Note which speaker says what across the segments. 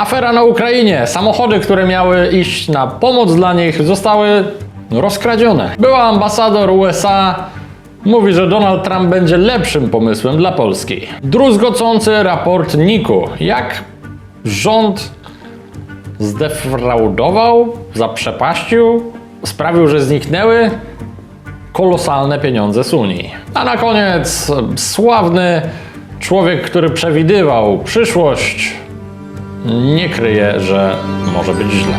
Speaker 1: Afera na Ukrainie. Samochody, które miały iść na pomoc dla nich, zostały rozkradzione. Była ambasador USA. Mówi, że Donald Trump będzie lepszym pomysłem dla Polski. Druzgocący raport NIK-u. Jak rząd zdefraudował, zaprzepaścił, sprawił, że zniknęły kolosalne pieniądze z Unii. A na koniec sławny człowiek, który przewidywał przyszłość, nie kryje, że może być źle.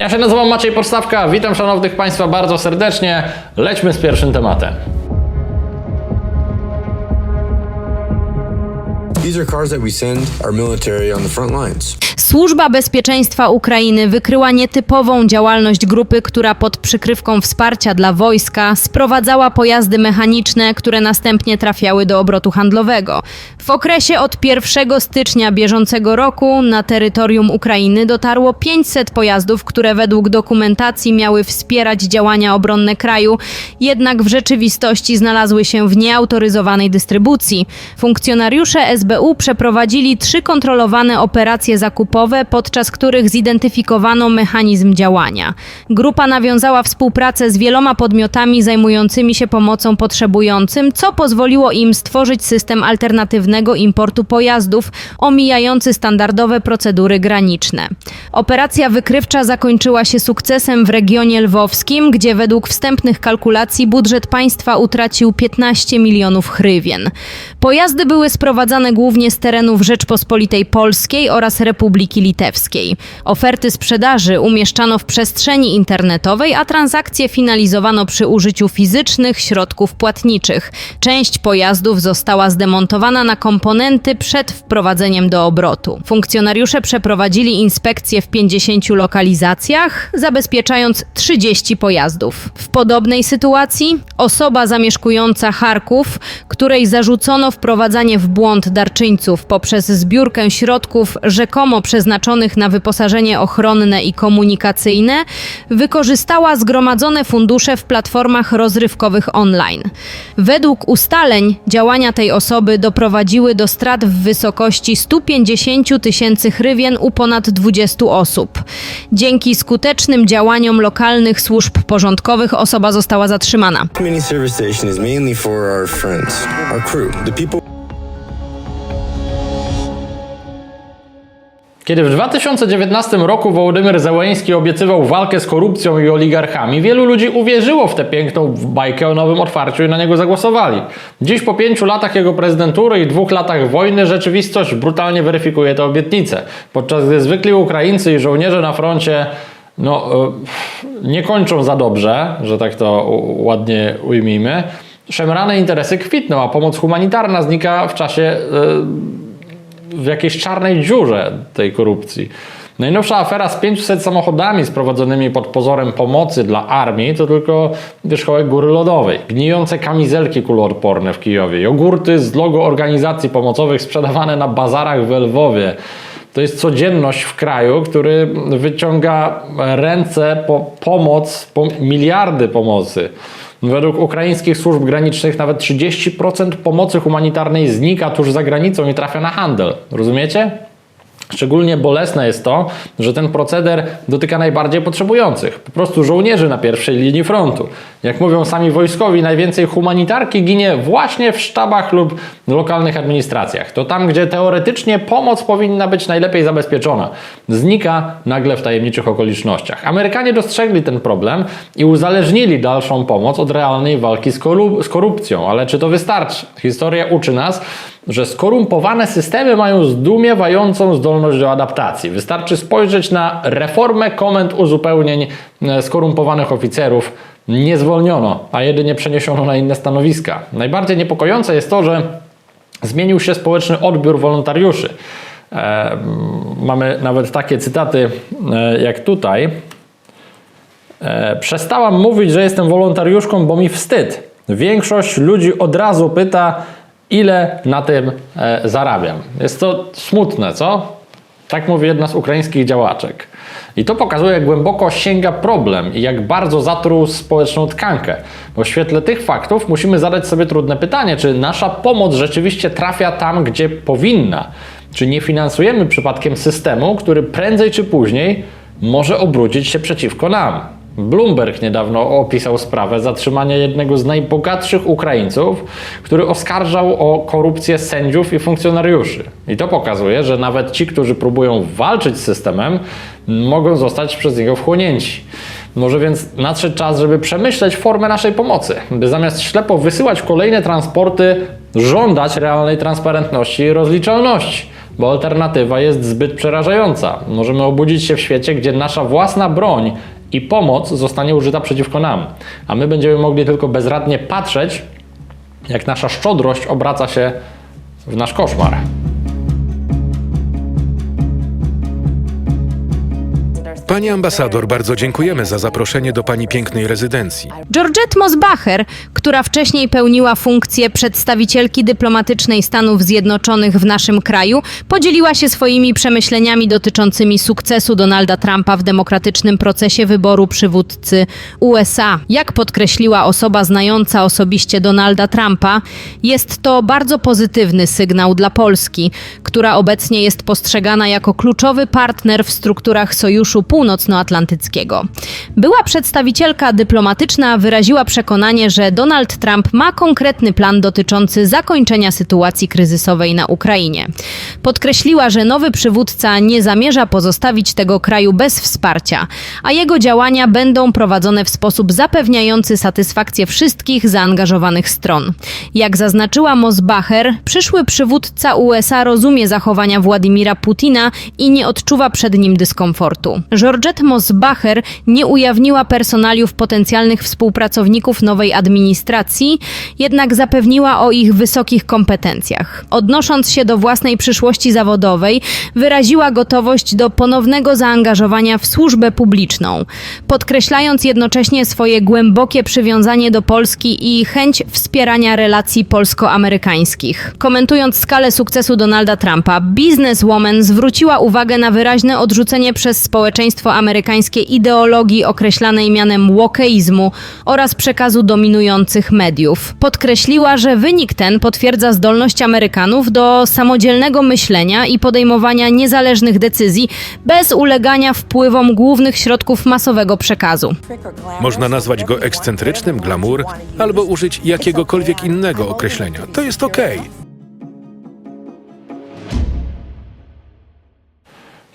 Speaker 1: Ja się nazywam Maciej Podstawka, witam szanownych Państwa bardzo serdecznie. Lećmy z pierwszym tematem.
Speaker 2: Służba Bezpieczeństwa Ukrainy wykryła nietypową działalność grupy, która pod przykrywką wsparcia dla wojska sprowadzała pojazdy mechaniczne, które następnie trafiały do obrotu handlowego. W okresie od 1 stycznia bieżącego roku na terytorium Ukrainy dotarło 500 pojazdów, które według dokumentacji miały wspierać działania obronne kraju, jednak w rzeczywistości znalazły się w nieautoryzowanej dystrybucji. Funkcjonariusze SBU przeprowadzili trzy kontrolowane operacje zakupowe, podczas których zidentyfikowano mechanizm działania. Grupa nawiązała współpracę z wieloma podmiotami zajmującymi się pomocą potrzebującym, co pozwoliło im stworzyć system alternatywnego importu pojazdów, omijający standardowe procedury graniczne. Operacja wykrywcza zakończyła się sukcesem w regionie lwowskim, gdzie według wstępnych kalkulacji budżet państwa utracił 15 milionów hrywien. Pojazdy były sprowadzane głównie z terenów Rzeczpospolitej Polskiej oraz Republiki Litewskiej. Oferty sprzedaży umieszczano w przestrzeni internetowej, a transakcje finalizowano przy użyciu fizycznych środków płatniczych. Część pojazdów została zdemontowana na komponenty przed wprowadzeniem do obrotu. Funkcjonariusze przeprowadzili inspekcje w 50 lokalizacjach, zabezpieczając 30 pojazdów. W podobnej sytuacji osoba zamieszkująca Charków, której zarzucono wprowadzanie w błąd darczyńców poprzez zbiórkę środków rzekomo przeznaczonych na wyposażenie ochronne i komunikacyjne, wykorzystała zgromadzone fundusze w platformach rozrywkowych online. Według ustaleń działania tej osoby doprowadziły do strat w wysokości 150 tysięcy hrywien u ponad 20 osób. Dzięki skutecznym działaniom lokalnych służb porządkowych osoba została zatrzymana.
Speaker 3: Service station is mainly for our friends, our crew, the people
Speaker 1: Kiedy w 2019 roku Wołodymyr Zełeński obiecywał walkę z korupcją i oligarchami, wielu ludzi uwierzyło w tę piękną bajkę o nowym otwarciu i na niego zagłosowali. Dziś po pięciu latach jego prezydentury i dwóch latach wojny rzeczywistość brutalnie weryfikuje te obietnice. Podczas gdy zwykli Ukraińcy i żołnierze na froncie no, e, nie kończą za dobrze, że tak to ładnie ujmijmy, szemrane interesy kwitną, a pomoc humanitarna znika w czasie e, w jakiejś czarnej dziurze tej korupcji. Najnowsza afera z 500 samochodami sprowadzonymi pod pozorem pomocy dla armii to tylko wierzchołek góry lodowej. Gnijące kamizelki kuloodporne w Kijowie, jogurty z logo organizacji pomocowych sprzedawane na bazarach w Lwowie. To jest codzienność w kraju, który wyciąga ręce po pomoc, po miliardy pomocy. Według ukraińskich służb granicznych nawet 30% pomocy humanitarnej znika tuż za granicą i trafia na handel. Rozumiecie? Szczególnie bolesne jest to, że ten proceder dotyka najbardziej potrzebujących, po prostu żołnierzy na pierwszej linii frontu. Jak mówią sami wojskowi, najwięcej humanitarki ginie właśnie w sztabach lub lokalnych administracjach. To tam, gdzie teoretycznie pomoc powinna być najlepiej zabezpieczona. Znika nagle w tajemniczych okolicznościach. Amerykanie dostrzegli ten problem i uzależnili dalszą pomoc od realnej walki z, z korupcją. Ale czy to wystarczy? Historia uczy nas, że skorumpowane systemy mają zdumiewającą zdolność do adaptacji. Wystarczy spojrzeć na reformę komend uzupełnień e, skorumpowanych oficerów. Nie zwolniono, a jedynie przeniesiono na inne stanowiska. Najbardziej niepokojące jest to, że zmienił się społeczny odbiór wolontariuszy. E, mamy nawet takie cytaty e, jak tutaj. E, przestałam mówić, że jestem wolontariuszką, bo mi wstyd. Większość ludzi od razu pyta, ile na tym e, zarabiam. Jest to smutne, co? Tak mówi jedna z ukraińskich działaczek. I to pokazuje, jak głęboko sięga problem i jak bardzo zatruł społeczną tkankę. Bo w świetle tych faktów musimy zadać sobie trudne pytanie, czy nasza pomoc rzeczywiście trafia tam, gdzie powinna. Czy nie finansujemy przypadkiem systemu, który prędzej czy później może obrócić się przeciwko nam. Bloomberg niedawno opisał sprawę zatrzymania jednego z najbogatszych Ukraińców, który oskarżał o korupcję sędziów i funkcjonariuszy. I to pokazuje, że nawet ci, którzy próbują walczyć z systemem, mogą zostać przez niego wchłonięci. Może więc nadszedł czas, żeby przemyśleć formę naszej pomocy, by zamiast ślepo wysyłać kolejne transporty, żądać realnej transparentności i rozliczalności bo alternatywa jest zbyt przerażająca. Możemy obudzić się w świecie, gdzie nasza własna broń i pomoc zostanie użyta przeciwko nam, a my będziemy mogli tylko bezradnie patrzeć, jak nasza szczodrość obraca się w nasz koszmar.
Speaker 4: Pani ambasador, bardzo dziękujemy za zaproszenie do pani pięknej rezydencji.
Speaker 2: Georgette Mosbacher, która wcześniej pełniła funkcję przedstawicielki dyplomatycznej Stanów Zjednoczonych w naszym kraju, podzieliła się swoimi przemyśleniami dotyczącymi sukcesu Donalda Trumpa w demokratycznym procesie wyboru przywódcy USA. Jak podkreśliła osoba znająca osobiście Donalda Trumpa, jest to bardzo pozytywny sygnał dla Polski, która obecnie jest postrzegana jako kluczowy partner w strukturach Sojuszu Północnoatlantyckiego. Była przedstawicielka dyplomatyczna wyraziła przekonanie, że Donald Trump ma konkretny plan dotyczący zakończenia sytuacji kryzysowej na Ukrainie. Podkreśliła, że nowy przywódca nie zamierza pozostawić tego kraju bez wsparcia, a jego działania będą prowadzone w sposób zapewniający satysfakcję wszystkich zaangażowanych stron. Jak zaznaczyła Mosbacher, przyszły przywódca USA rozumie zachowania Władimira Putina i nie odczuwa przed nim dyskomfortu. Georgette Mosbacher nie ujawniła personaliów potencjalnych współpracowników nowej administracji, jednak zapewniła o ich wysokich kompetencjach. Odnosząc się do własnej przyszłości zawodowej, wyraziła gotowość do ponownego zaangażowania w służbę publiczną, podkreślając jednocześnie swoje głębokie przywiązanie do Polski i chęć wspierania relacji polsko-amerykańskich. Komentując skalę sukcesu Donalda Trumpa, bizneswoman zwróciła uwagę na wyraźne odrzucenie przez społeczeństwo amerykańskie ideologii określanej mianem wokeizmu oraz przekazu dominujących mediów. Podkreśliła, że wynik ten potwierdza zdolność Amerykanów do samodzielnego myślenia i podejmowania niezależnych decyzji bez ulegania wpływom głównych środków masowego przekazu.
Speaker 4: Można nazwać go ekscentrycznym, glamour, albo użyć jakiegokolwiek innego określenia. To jest okej.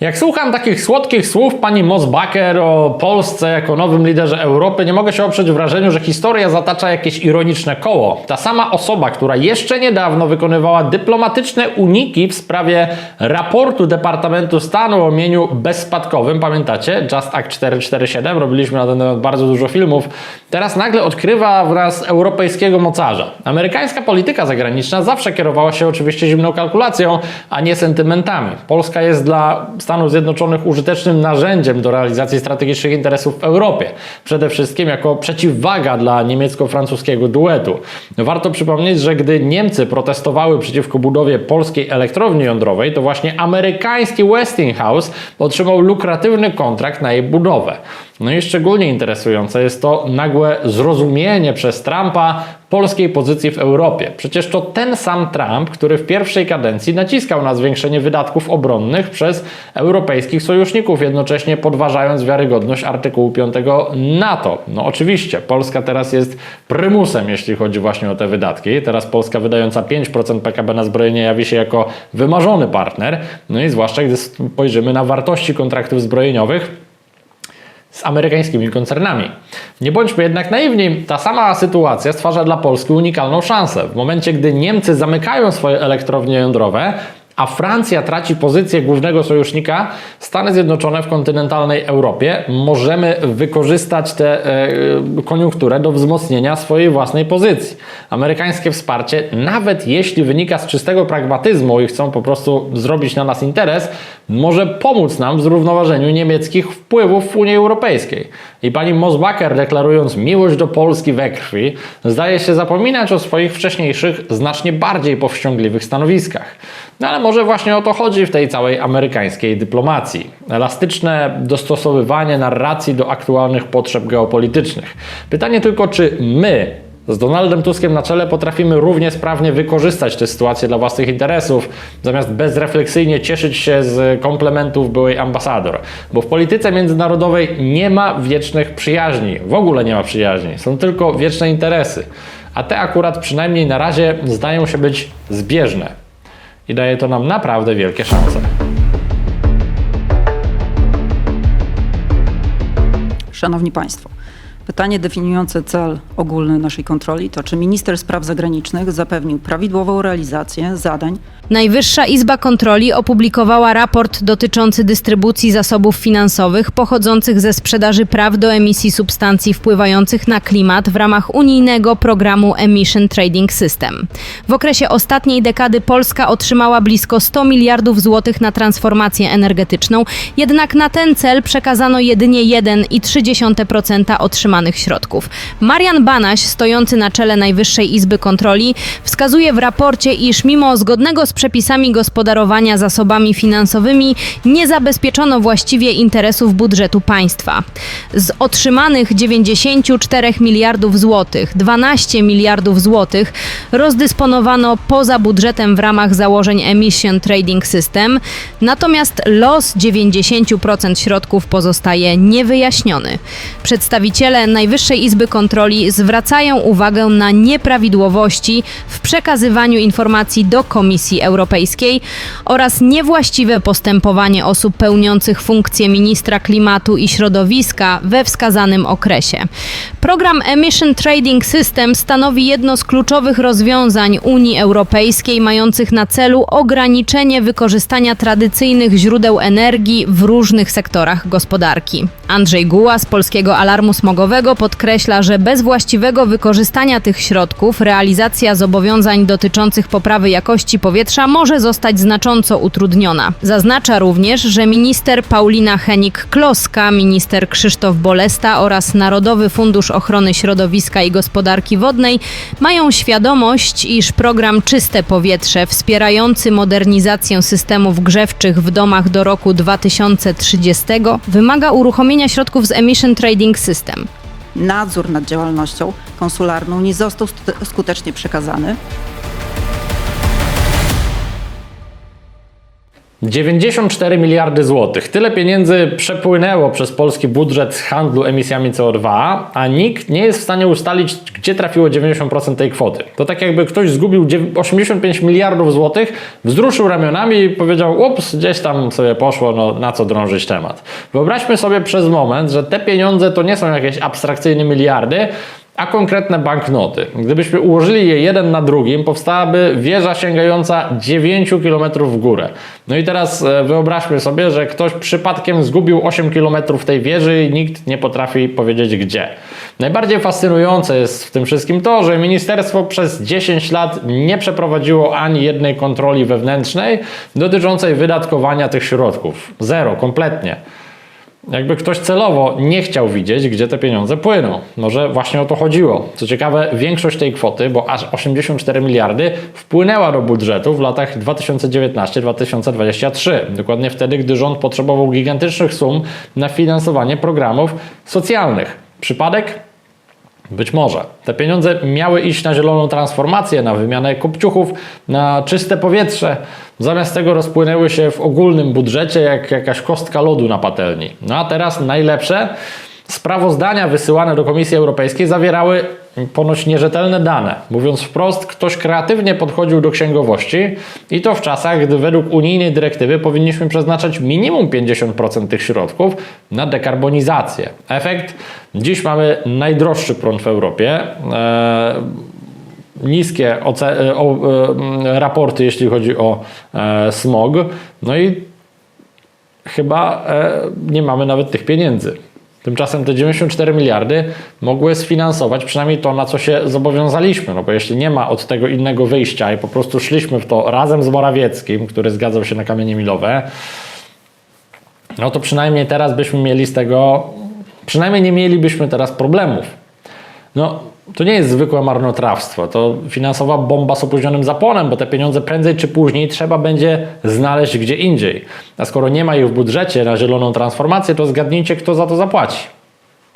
Speaker 1: Jak słucham takich słodkich słów pani Mosbacher o Polsce jako nowym liderze Europy, nie mogę się oprzeć wrażeniu, że historia zatacza jakieś ironiczne koło. Ta sama osoba, która jeszcze niedawno wykonywała dyplomatyczne uniki w sprawie raportu Departamentu Stanu o mieniu bezspadkowym, pamiętacie? Just Act 447, robiliśmy na ten temat bardzo dużo filmów, teraz nagle odkrywa w nas europejskiego mocarza. Amerykańska polityka zagraniczna zawsze kierowała się oczywiście zimną kalkulacją, a nie sentymentami. Polska jest dla Stanów Zjednoczonych użytecznym narzędziem do realizacji strategicznych interesów w Europie. Przede wszystkim jako przeciwwaga dla niemiecko-francuskiego duetu. Warto przypomnieć, że gdy Niemcy protestowały przeciwko budowie polskiej elektrowni jądrowej, to właśnie amerykański Westinghouse otrzymał lukratywny kontrakt na jej budowę. No i szczególnie interesujące jest to nagłe zrozumienie przez Trumpa polskiej pozycji w Europie. Przecież to ten sam Trump, który w pierwszej kadencji naciskał na zwiększenie wydatków obronnych przez europejskich sojuszników, jednocześnie podważając wiarygodność artykułu 5 NATO. No oczywiście, Polska teraz jest prymusem, jeśli chodzi właśnie o te wydatki. Teraz Polska wydająca 5% PKB na zbrojenie jawi się jako wymarzony partner. No i zwłaszcza gdy spojrzymy na wartości kontraktów zbrojeniowych, z amerykańskimi koncernami. Nie bądźmy jednak naiwni, ta sama sytuacja stwarza dla Polski unikalną szansę. W momencie, gdy Niemcy zamykają swoje elektrownie jądrowe, a Francja traci pozycję głównego sojusznika, Stany Zjednoczone w kontynentalnej Europie możemy wykorzystać tę e, koniunkturę do wzmocnienia swojej własnej pozycji. Amerykańskie wsparcie, nawet jeśli wynika z czystego pragmatyzmu i chcą po prostu zrobić na nas interes, może pomóc nam w zrównoważeniu niemieckich wpływów w Unii Europejskiej. I pani Mosbacher, deklarując miłość do Polski we krwi, zdaje się zapominać o swoich wcześniejszych, znacznie bardziej powściągliwych stanowiskach. No ale może właśnie o to chodzi w tej całej amerykańskiej dyplomacji. Elastyczne dostosowywanie narracji do aktualnych potrzeb geopolitycznych. Pytanie tylko, czy my z Donaldem Tuskiem na czele potrafimy równie sprawnie wykorzystać tę sytuację dla własnych interesów, zamiast bezrefleksyjnie cieszyć się z komplementów byłej ambasador. Bo w polityce międzynarodowej nie ma wiecznych przyjaźni, w ogóle nie ma przyjaźni, są tylko wieczne interesy. A te akurat przynajmniej na razie zdają się być zbieżne. I daje to nam naprawdę wielkie szanse.
Speaker 5: Szanowni Państwo, pytanie definiujące cel ogólny naszej kontroli to, czy minister spraw zagranicznych zapewnił prawidłową realizację zadań
Speaker 2: Najwyższa Izba Kontroli opublikowała raport dotyczący dystrybucji zasobów finansowych pochodzących ze sprzedaży praw do emisji substancji wpływających na klimat w ramach unijnego programu Emission Trading System. W okresie ostatniej dekady Polska otrzymała blisko 100 miliardów złotych na transformację energetyczną, jednak na ten cel przekazano jedynie 1,3% otrzymanych środków. Marian Banaś, stojący na czele Najwyższej Izby Kontroli, wskazuje w raporcie, iż mimo zgodnego z przepisami gospodarowania zasobami finansowymi nie zabezpieczono właściwie interesów budżetu państwa. Z otrzymanych 94 miliardów złotych 12 miliardów złotych rozdysponowano poza budżetem w ramach założeń Emission Trading System, natomiast los 90% środków pozostaje niewyjaśniony. Przedstawiciele Najwyższej Izby Kontroli zwracają uwagę na nieprawidłowości w przekazywaniu informacji do Komisji Europejskiej oraz niewłaściwe postępowanie osób pełniących funkcję ministra klimatu i środowiska we wskazanym okresie. Program Emission Trading System stanowi jedno z kluczowych rozwiązań Unii Europejskiej mających na celu ograniczenie wykorzystania tradycyjnych źródeł energii w różnych sektorach gospodarki. Andrzej Guła z Polskiego Alarmu Smogowego podkreśla, że bez właściwego wykorzystania tych środków realizacja zobowiązań dotyczących poprawy jakości powietrza może zostać znacząco utrudniona. Zaznacza również, że minister Paulina Henik-Kloska, minister Krzysztof Bolesta oraz Narodowy Fundusz Ochrony Środowiska i Gospodarki Wodnej mają świadomość, iż program Czyste Powietrze wspierający modernizację systemów grzewczych w domach do roku 2030 wymaga uruchomienia środków z Emission Trading System.
Speaker 5: Nadzór nad działalnością konsularną nie został skutecznie przekazany.
Speaker 1: 94 miliardy złotych. Tyle pieniędzy przepłynęło przez polski budżet z handlu emisjami CO2, a nikt nie jest w stanie ustalić, gdzie trafiło 90% tej kwoty. To tak jakby ktoś zgubił dziew- 85 miliardów złotych, wzruszył ramionami i powiedział, ups, gdzieś tam sobie poszło, no na co drążyć temat. Wyobraźmy sobie przez moment, że te pieniądze to nie są jakieś abstrakcyjne miliardy, a konkretne banknoty. Gdybyśmy ułożyli je jeden na drugim, powstałaby wieża sięgająca 9 km w górę. No i teraz e, wyobraźmy sobie, że ktoś przypadkiem zgubił 8 km tej wieży i nikt nie potrafi powiedzieć gdzie. Najbardziej fascynujące jest w tym wszystkim to, że ministerstwo przez 10 lat nie przeprowadziło ani jednej kontroli wewnętrznej dotyczącej wydatkowania tych środków. Zero, kompletnie. Jakby ktoś celowo nie chciał widzieć, gdzie te pieniądze płyną. Może właśnie o to chodziło. Co ciekawe, większość tej kwoty, bo aż 84 miliardy, wpłynęła do budżetu w latach 2019-2023. Dokładnie wtedy, gdy rząd potrzebował gigantycznych sum na finansowanie programów socjalnych. Przypadek? Być może. Te pieniądze miały iść na zieloną transformację, na wymianę kopciuchów, na czyste powietrze. Zamiast tego rozpłynęły się w ogólnym budżecie jak jakaś kostka lodu na patelni. No a teraz najlepsze. Sprawozdania wysyłane do Komisji Europejskiej zawierały ponoć nierzetelne dane. Mówiąc wprost, ktoś kreatywnie podchodził do księgowości i to w czasach, gdy według unijnej dyrektywy powinniśmy przeznaczać minimum 50% tych środków na dekarbonizację. Efekt? Dziś mamy najdroższy prąd w Europie. Eee, niskie oce- e, o, e, raporty, jeśli chodzi o e, smog. No i chyba e, nie mamy nawet tych pieniędzy. Tymczasem te 94 miliardy mogły sfinansować przynajmniej to, na co się zobowiązaliśmy. No bo jeśli nie ma od tego innego wyjścia i po prostu szliśmy w to razem z Morawieckim, który zgadzał się na kamienie milowe, no to przynajmniej teraz byśmy mieli z tego, przynajmniej nie mielibyśmy teraz problemów. No, To nie jest zwykłe marnotrawstwo, to finansowa bomba z opóźnionym zaponem, bo te pieniądze prędzej czy później trzeba będzie znaleźć gdzie indziej. A skoro nie ma ich w budżecie na zieloną transformację, to zgadnijcie, kto za to zapłaci.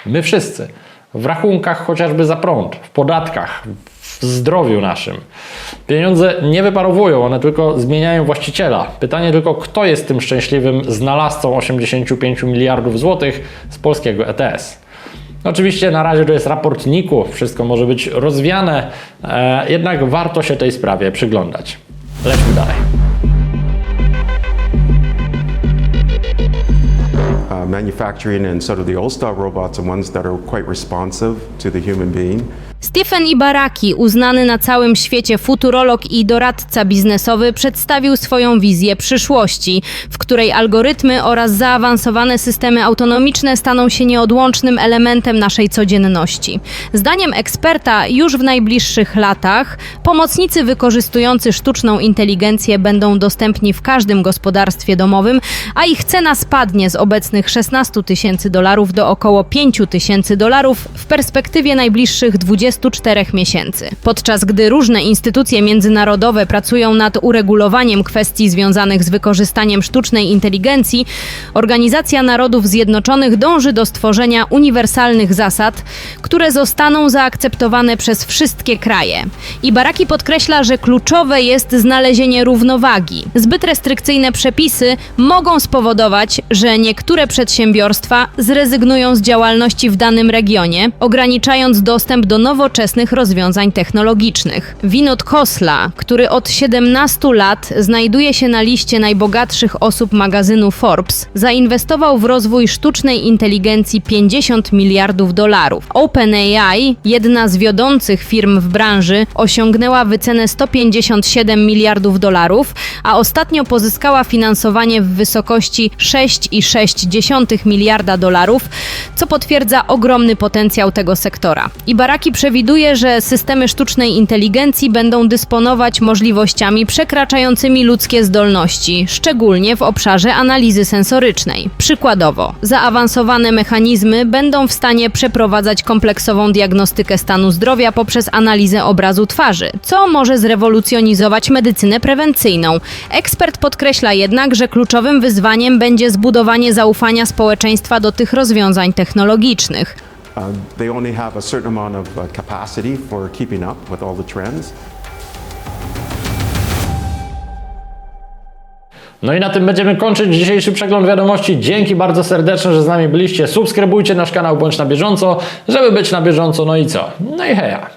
Speaker 1: My wszyscy. W rachunkach chociażby za prąd, w podatkach, w zdrowiu naszym. Pieniądze nie wyparowują, one tylko zmieniają właściciela. Pytanie tylko, kto jest tym szczęśliwym znalazcą 85 miliardów złotych z polskiego ETS. Oczywiście na razie to jest raport NIK-u, wszystko może być rozwiane, e, jednak warto się tej sprawie przyglądać. Lećmy dalej.
Speaker 6: uh, manufacturing and sort of the old style robots and ones that are quite responsive to the human being.
Speaker 2: Stephen Ibaraki, uznany na całym świecie futurolog i doradca biznesowy, przedstawił swoją wizję przyszłości, w której algorytmy oraz zaawansowane systemy autonomiczne staną się nieodłącznym elementem naszej codzienności. Zdaniem eksperta, już w najbliższych latach pomocnicy wykorzystujący sztuczną inteligencję będą dostępni w każdym gospodarstwie domowym, a ich cena spadnie z obecnych 16 tysięcy dolarów do około 5 tysięcy dolarów w perspektywie najbliższych 24 miesięcy. Podczas gdy różne instytucje międzynarodowe pracują nad uregulowaniem kwestii związanych z wykorzystaniem sztucznej inteligencji, Organizacja Narodów Zjednoczonych dąży do stworzenia uniwersalnych zasad, które zostaną zaakceptowane przez wszystkie kraje. I Baraki podkreśla, że kluczowe jest znalezienie równowagi. Zbyt restrykcyjne przepisy mogą spowodować, że niektóre przedsiębiorstwa zrezygnują z działalności w danym regionie, ograniczając dostęp do nowoczesnych rozwiązań technologicznych. Winod Kosla, który od 17 lat znajduje się na liście najbogatszych osób magazynu Forbes, zainwestował w rozwój sztucznej inteligencji 50 miliardów dolarów. OpenAI, jedna z wiodących firm w branży, osiągnęła wycenę 157 miliardów dolarów, a ostatnio pozyskała finansowanie w wysokości 6,6 miliarda dolarów, co potwierdza ogromny potencjał tego sektora. Ibaraki przewiduje, że systemy sztucznej inteligencji będą dysponować możliwościami przekraczającymi ludzkie zdolności, szczególnie w obszarze analizy sensorycznej. Przykładowo, zaawansowane mechanizmy będą w stanie przeprowadzać kompleksową diagnostykę stanu zdrowia poprzez analizę obrazu twarzy, co może zrewolucjonizować medycynę prewencyjną. Ekspert podkreśla jednak, że kluczowym wyzwaniem będzie zbudowanie zaufania społeczeństwa do tych rozwiązań technologicznych.
Speaker 6: Uh, they only have a certain amount of uh, capacity for keeping up with all the trends.
Speaker 1: No i na tym będziemy kończyć dzisiejszy przegląd wiadomości. Dzięki bardzo serdeczne, że z nami byliście. Subskrybujcie nasz kanał bądź na bieżąco, żeby być na bieżąco. No i co? No i heja.